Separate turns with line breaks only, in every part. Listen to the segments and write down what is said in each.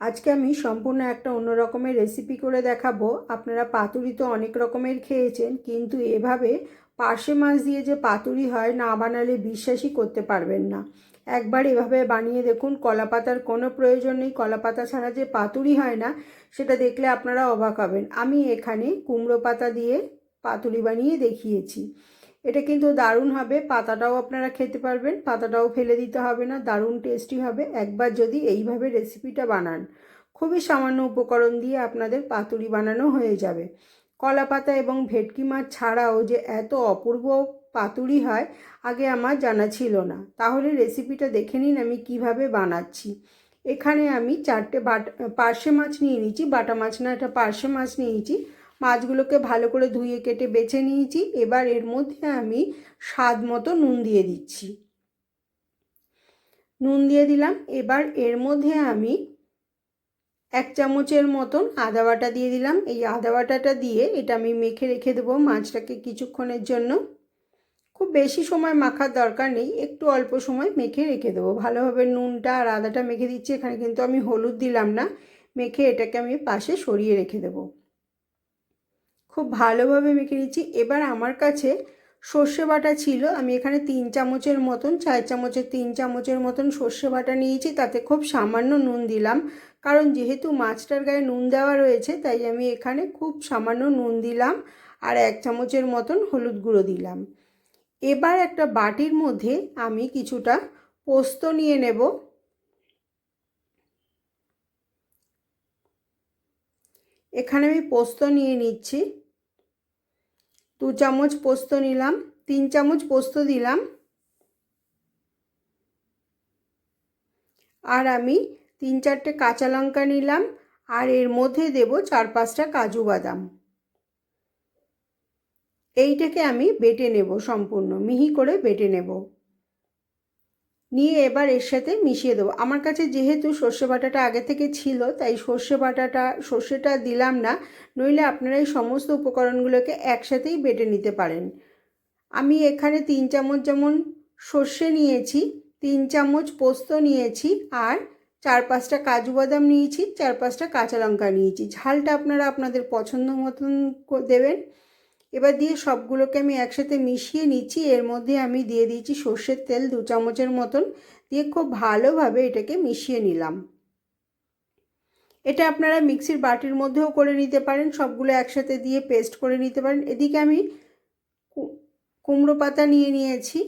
আজকে আমি সম্পূর্ণ একটা অন্য রকমের রেসিপি করে দেখাবো। আপনারা পাতুরি তো অনেক রকমের খেয়েছেন, কিন্তু এভাবে পার্শে মাছ দিয়ে যে পাতুরি হয় না বানালে বিশ্বাসই করতে পারবেন না। একবার এভাবে বানিয়ে দেখুন, কলা পাতার কোনো প্রয়োজন নেই। কলা পাতা ছাড়া যে পাতুরি হয় না, সেটা দেখলে আপনারা অবাক হবেন। আমি এখানে কুমড়ো পাতা দিয়ে পাতুরি বানিয়ে দেখিয়েছি। এটা কিন্তু দারুণ হবে, পাতাটাও আপনারা খেতে পারবেন, পাতাটাও ফেলে দিতে হবে না, দারুণ টেস্টি হবে। একবার যদি এইভাবে রেসিপিটা বানান, খুবই সামান্য উপকরণ দিয়ে আপনাদের পাতুরি বানানো হয়ে যাবে। কলা পাতা এবং ভেটকি মাছ ছাড়াও যে এত অপূর্ব পাতুরি হয়, আগে আমার জানা ছিল না। তাহলে রেসিপিটা দেখে নিন আমি কীভাবে বানাচ্ছি। এখানে আমি চারটে বাট, পার্শে মাছ নিয়ে নিয়েছি, বাটা মাছ না, এটা পার্শে মাছ নিয়েছি। মাছগুলোকে ভালো করে ধুয়ে কেটে বেছে নিয়েছি। এবার এর মধ্যে আমি স্বাদ মতো নুন দিয়ে দিচ্ছি। নুন দিয়ে দিলাম। এবার এর মধ্যে আমি এক চামচের মতন আদা বাটা দিয়ে দিলাম। এই আদা বাটাটা দিয়ে এটা আমি মেখে রেখে দেবো মাছটাকে কিছুক্ষণের জন্য। খুব বেশি সময় মাখার দরকার নেই। একটু অল্প সময় মেখে রেখে দেবো। ভালোভাবে নুনটা আর আদাটা মেখে দিচ্ছি। এখানে কিন্তু আমি হলুদ দিলাম না। মেখে এটাকে আমি পাশে সরিয়ে রেখে দেবো। খুব ভালোভাবে মেখে নিচ্ছি। এবার আমার কাছে সর্ষে বাটা ছিল। আমি এখানে তিন চামচের মতন, চার চামচের তিন চামচের মতন সর্ষে বাটা নিয়েছি। তাতে খুব সামান্য নুন দিলাম। কারণ যেহেতু মাছটার গায়ে নুন দেওয়া রয়েছে, তাই আমি এখানে খুব সামান্য নুন দিলাম আর এক চামচের মতন হলুদ গুঁড়ো দিলাম। এবার একটা বাটির মধ্যে আমি কিছুটা পোস্ত নিয়ে নেব। এখানে আমি পোস্ত নিয়ে নিচ্ছি। দু চামচ পোস্ত নিলাম, তিন চামচ পোস্ত দিলাম। আর আমি তিন চারটে কাঁচা লঙ্কা নিলাম, আর এর মধ্যে দেব চার পাঁচটা কাজু বাদাম। এইটাকে আমি বেটে নেব সম্পূর্ণ, মিহি করে বেটে নেব। নিয়ে এবার এর সাথে মিশিয়ে দেবো। আমার কাছে যেহেতু সর্ষে বাটাটা আগে থেকে ছিল, তাই সর্ষে বাটাটা, সর্ষেটা দিলাম না, নইলে আপনারা এই সমস্ত উপকরণগুলোকে একসাথেই বেটে নিতে পারেন। আমি এখানে তিন চামচ যেমন সর্ষে নিয়েছি, তিন চামচ পোস্ত নিয়েছি, আর চার পাঁচটা কাজু বাদাম নিয়েছি, চার পাঁচটা কাঁচা লঙ্কা নিয়েছি। ঝালটা আপনারা আপনাদের পছন্দ মতন দেবেন। এবার দিয়ে সবগুলোকে আমি একসাথে মিশিয়ে নিচ্ছি। এর মধ্যে আমি দিয়ে দিয়েছি সর্ষের তেল দু চামচের মতন। দিয়ে খুব ভালোভাবে এটাকে মিশিয়ে নিলাম। এটা আপনারা মিক্সির বাটির মধ্যেও করে নিতে পারেন। সবগুলো একসাথে দিয়ে পেস্ট করে নিতে পারেন। এদিকে আমি কুমড়ো পাতা নিয়ে নিয়েছি।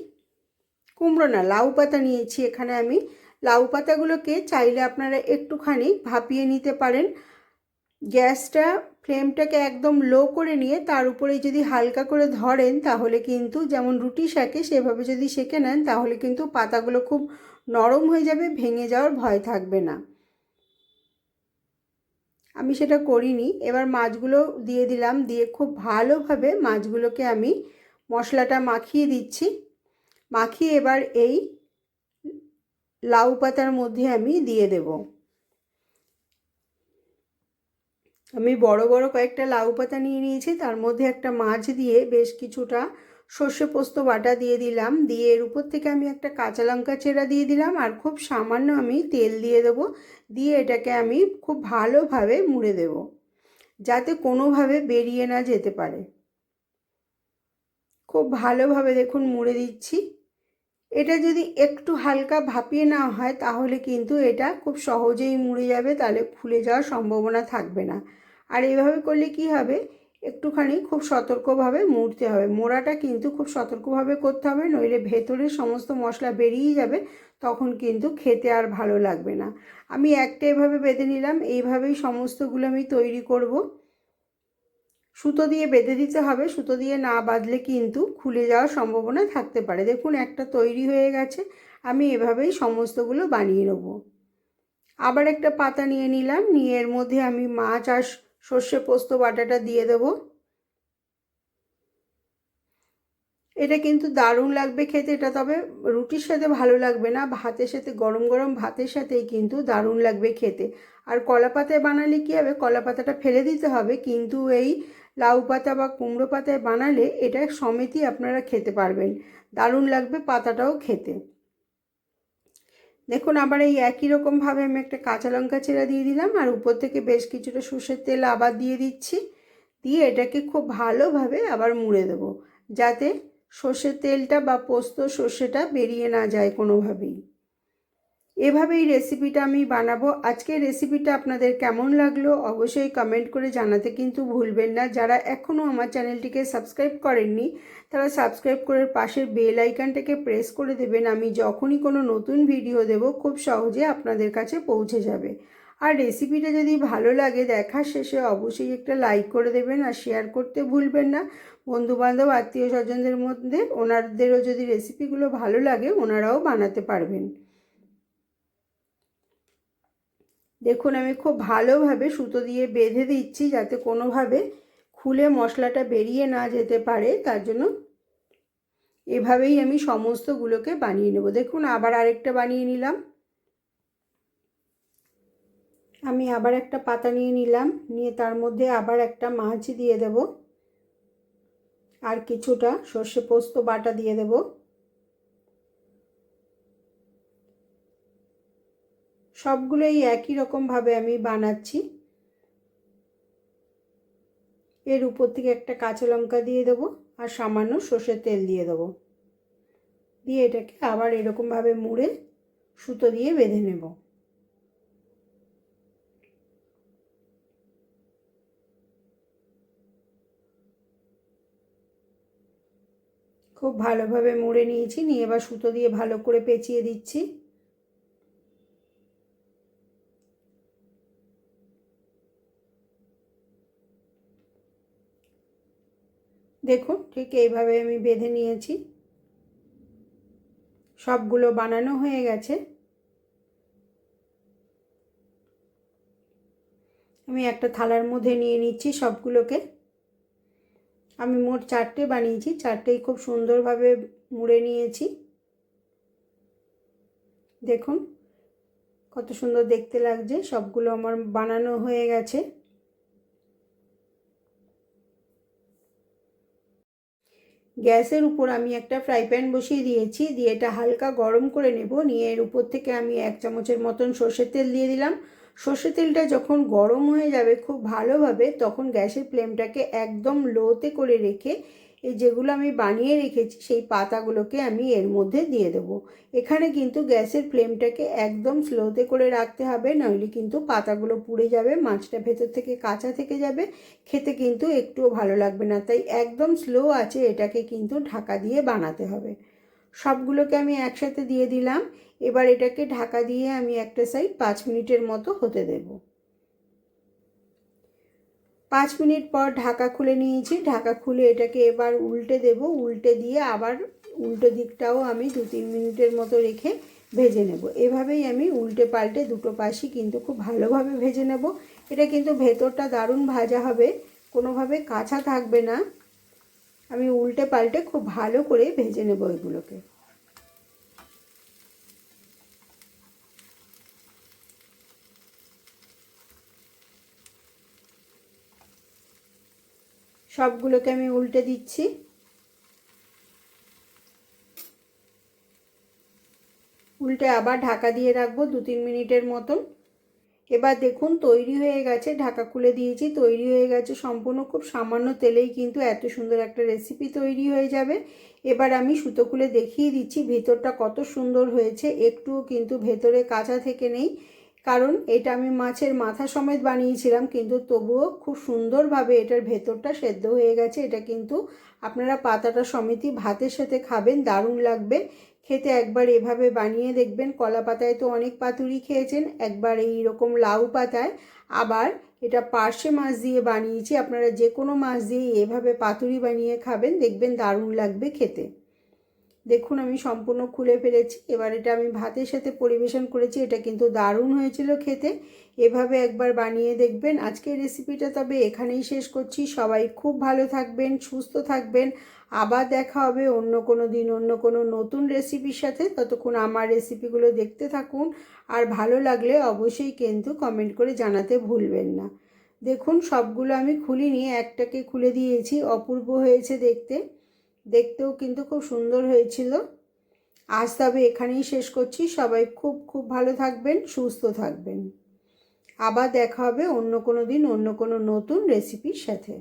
কুমড়ো না, লাউ পাতা নিয়েছি। এখানে আমি লাউ পাতাগুলোকে চাইলে আপনারা একটুখানি ভাপিয়ে নিতে পারেন। গ্যাসটা ফ্লেমটাকে একদম লো করে নিয়ে তার উপরে যদি হালকা করে ধরেন, তাহলে কিন্তু যেমন রুটি সেকে সেভাবে যদি সেকে নেন, তাহলে কিন্তু পাতাগুলো খুব নরম হয়ে যাবে, ভেঙে যাওয়ার ভয় থাকবে না। আমি সেটা করিনি। এবার মাছগুলো দিয়ে দিলাম, দিয়ে খুব ভালোভাবে মাছগুলোকে আমি মশলাটা মাখিয়ে দিচ্ছি। মাখিয়ে এবার এই লাউ পাতার মধ্যে আমি দিয়ে দেবো। আমি বড় বড় কয়েকটা লাউ পাতা নিয়ে নিয়েছি, তার মধ্যে একটা মাছ দিয়ে বেশ কিছুটা সর্ষে পোস্ত বাটা দিয়ে দিলাম, দিয়ে এর উপর থেকে আমি একটা কাঁচা লঙ্কা চেরা দিয়ে দিলাম, আর খুব সামান্য আমি তেল দিয়ে দেবো, দিয়ে এটাকে আমি খুব ভালোভাবে মুড়ে দেব, যাতে কোনোভাবে বেরিয়ে না যেতে পারে। খুব ভালোভাবে দেখুন মুড়ে দিচ্ছি। এটা যদি একটু হালকা ভাপিয়ে নেওয়া হয়, তাহলে কিন্তু এটা খুব সহজেই মুড়ে যাবে, তাহলে ফুলে যাওয়ার সম্ভাবনা থাকবে না। আর এভাবে করলে কি হবে? একটুখানি খুব সতর্কভাবে মুড়তে হবে। মোড়াটা কিন্তু খুব সতর্কভাবে করতে হবে, নইলে ভেতরের সমস্ত মশলা বেরিয়ে যাবে, তখন কিন্তু খেতে আর ভালো লাগবে না। আমি একটা এভাবে বেঁধে নিলাম, এইভাবেই সমস্তগুলো আমি তৈরি করব। সুতো দিয়ে বেঁধে দিতে হবে। সুতো দিয়ে না বাঁধলে কিন্তু খুলে যাওয়ার সম্ভাবনা থাকতে পারে। দেখুন, একটা তৈরি হয়ে গেছে। আমি এভাবেই সমস্তগুলো বানিয়ে নেব। আবার একটা পাতা নিয়ে নিলাম। নিয়ে এর মধ্যে আমি মাছ আর সর্ষে পোস্ত বাটাটা দিয়ে দেব। এটা কিন্তু দারুণ লাগবে খেতে। এটা তবে রুটির সাথে ভালো লাগবে না। ভাতের সাথে, গরম গরম ভাতের সাথেই কিন্তু দারুণ লাগবে খেতে। আর কলা পাতায় বানালে কী হবে? কলা পাতাটা ফেলে দিতে হবে। কিন্তু এই লাউ পাতা বা কুমড়ো পাতায় বানালে এটা সমেতই আপনারা খেতে পারবেন। দারুণ লাগবে পাতাটাও খেতে। দেখুন, আবার এই একই রকমভাবে আমি একটা কাঁচা লঙ্কা চেরা দিয়ে দিলাম আর উপর থেকে বেশ কিছুটা সর্ষের তেল আবার দিয়ে দিচ্ছি। দিয়ে এটাকে খুব ভালোভাবে আবার মুড়ে দেব যাতে সর্ষের তেলটা বা পোস্ত সর্ষেটা বেরিয়ে না যায় কোনোভাবেই। এভাবেই রেসিপিটা আমি বানাবো। আজকের রেসিপিটা আপনাদের কেমন লাগল অবশ্যই কমেন্ট করে জানাতে কিন্তু ভুলবেন না। যারা এখনও আমার চ্যানেলটিকে সাবস্ক্রাইব করেননি, তারা সাবস্ক্রাইব করে পাশের বেল আইকনটাকে প্রেস করে দেবেন। আমি যখনই কোনো নতুন ভিডিও দেব, খুব সহজে আপনাদের কাছে পৌঁছে যাবে। আর রেসিপিটা যদি ভালো লাগে দেখার শেষে অবশ্যই একটা লাইক করে দেবেন আর শেয়ার করতে ভুলবেন না। বন্ধুবান্ধব আত্মীয় স্বজনদের মধ্যে ওনাদেরও যদি রেসিপিগুলো ভালো লাগে, ওনারাও বানাতে পারবেন। দেখুন, আমি খুব ভালোভাবে সুতো দিয়ে বেঁধে দিচ্ছি যাতে কোনোভাবে খুলে মশলাটা বেরিয়ে না যেতে পারে। তার জন্য এভাবেই আমি সমস্তগুলোকে বানিয়ে নেব। দেখুন, আবার আরেকটা বানিয়ে নিলাম। আমি আবার একটা পাতা নিয়ে নিলাম। নিয়ে তার মধ্যে আবার একটা মাছ দিয়ে দেব। আর কিছুটা সর্ষে পোস্ত বাটা দিয়ে দেবো। সবগুলোই একই রকমভাবে আমি বানাচ্ছি। এর উপর থেকে একটা কাঁচা লঙ্কা দিয়ে দেবো আর সামান্য সর্ষের তেল দিয়ে দেবো। দিয়ে এটাকে আবার এরকমভাবে মুড়ে সুতো দিয়ে বেঁধে নেব। খুব ভালোভাবে মুড়ে নিয়েছি, নিয়ে এবার সুতো দিয়ে ভালো করে পেঁচিয়ে দিচ্ছি। দেখুন, ঠিক এইভাবে আমি বেঁধে নিয়েছি। সবগুলো বানানো হয়ে গেছে। আমি একটা থালার মধ্যে নিয়ে নিচ্ছি সবগুলোকে। আমি মোট চারটে বানিয়েছি, চারটেই খুব সুন্দরভাবে মুড়ে নিয়েছি। দেখুন, কত সুন্দর দেখতে লাগছে, সবগুলো আমার বানানো হয়ে গেছে। গ্যাসের উপর আমি একটা ফ্রাই প্যান বসিয়ে দিয়েছি, দিয়ে এটা হালকা গরম করে নেব। নিয়ে এর উপর থেকে আমি এক চামচের মতন সর্ষের তেল দিয়ে দিলাম। সর্ষের তেলটা যখন গরম হয়ে যাবে খুব ভালোভাবে, তখন গ্যাসের ফ্লেমটাকে একদম লোতে করে রেখে এই যেগুলো আমি বানিয়ে রেখেছি, সেই পাতাগুলোকে আমি এর মধ্যে দিয়ে দেবো। এখানে কিন্তু গ্যাসের ফ্লেমটাকে একদম স্লোতে করে রাখতে হবে, নইলে কিন্তু পাতাগুলো পুড়ে যাবে, মাছটা ভেতর থেকে কাঁচা থেকে যাবে, খেতে কিন্তু একটুও ভালো লাগবে না। তাই একদম স্লো আছে, এটাকে কিন্তু ঢাকা দিয়ে বানাতে হবে। সবগুলোকে আমি একসাথে দিয়ে দিলাম, এবার এটাকে ঢাকা দিয়ে আমি একটা সাইড পাঁচ মিনিটের মতো হতে দেবো। পাঁচ মিনিট পর ঢাকা খুলে নিয়েছি। ঢাকা খুলে এটাকে এবার উল্টে দেব। উল্টে দিয়ে আবার উল্টো দিকটাও আমি দু তিন মিনিটের মতো রেখে ভেজে নেব। এভাবেই আমি উল্টে পাল্টে দুটো পাশই কিন্তু খুব ভালোভাবে ভেজে নেব। এটা কিন্তু ভেতরটা দারুণ ভাজা হবে। কোনোভাবে কাঁচা থাকবে না। আমি উল্টে পাল্টে খুব ভালো করে ভেজে নেব এগুলোকে। সবগুলোকে আমি উল্টে দিচ্ছি। উল্টে আবার ঢাকা দিয়ে রাখব দু তিন মিনিটের মতন। এবার দেখুন, তৈরি হয়ে গেছে, ঢাকা খুলে দিয়েছি, তৈরি হয়ে গেছে সম্পূর্ণ। খুব সামান্য তেলেই কিন্তু এত সুন্দর একটা রেসিপি তৈরি হয়ে যাবে। এবার আমি সুতো খুলে দেখিয়ে দিচ্ছি, ভেতরটা কত সুন্দর হয়েছে, একটুও কিন্তু ভেতরে কাঁচা থেকে নেই। কারণ এটা আমি মাছের মাথা সমেত বানিয়েছিলাম, কিন্তু তবুও খুব সুন্দরভাবে এটার ভেতরটা সেদ্ধ হয়ে গেছে। এটা কিন্তু আপনারা পাতাটা সমিতি ভাতের সাথে খাবেন, দারুণ লাগবে। খেতে একবার এভাবে বানিয়ে দেখবেন, কলা পাতায় তো অনেক পাতুরি খেয়েছেন, একবার এই রকম লাউ পাতায়। আবার এটা পার্শে মাছ দিয়ে বানিয়েছি, আপনারা যে কোনো মাছ দিয়ে এভাবে পাতুরি বানিয়ে খাবেন, দেখবেন দারুণ লাগবে খেতে। দেখুন, আমি সম্পূর্ণ খুলে ফেলেছি। এবার এটা আমি ভাতের সাথে পরিবেশন করেছি। এটা কিন্তু দারুণ হয়েছিল খেতে। এভাবে একবার বানিয়ে দেখবেন। আজকের রেসিপিটা তবে এখানেই শেষ করছি। সবাই খুব ভালো থাকবেন, সুস্থ থাকবেন। আবার দেখা হবে অন্য কোনো দিন, অন্য কোনো নতুন রেসিপির সাথে। ততক্ষণ আমার রেসিপিগুলো দেখতে থাকুন। আর ভালো লাগলে অবশ্যই কিন্তু কমেন্ট করে জানাতে ভুলবেন না। দেখুন, সবগুলো আমি খুলিনি। একটাকে খুলে দিয়েছি। অপূর্ব হয়েছে দেখতে। দেখতেও কিন্তু খুব সুন্দর হয়েছিল। আজ তবে এখানেই শেষ করছি। সবাই খুব খুব ভালো থাকবেন, সুস্থ থাকবেন। আবার দেখা হবে অন্য কোনো দিন, অন্য কোনো নতুন রেসিপির সাথে।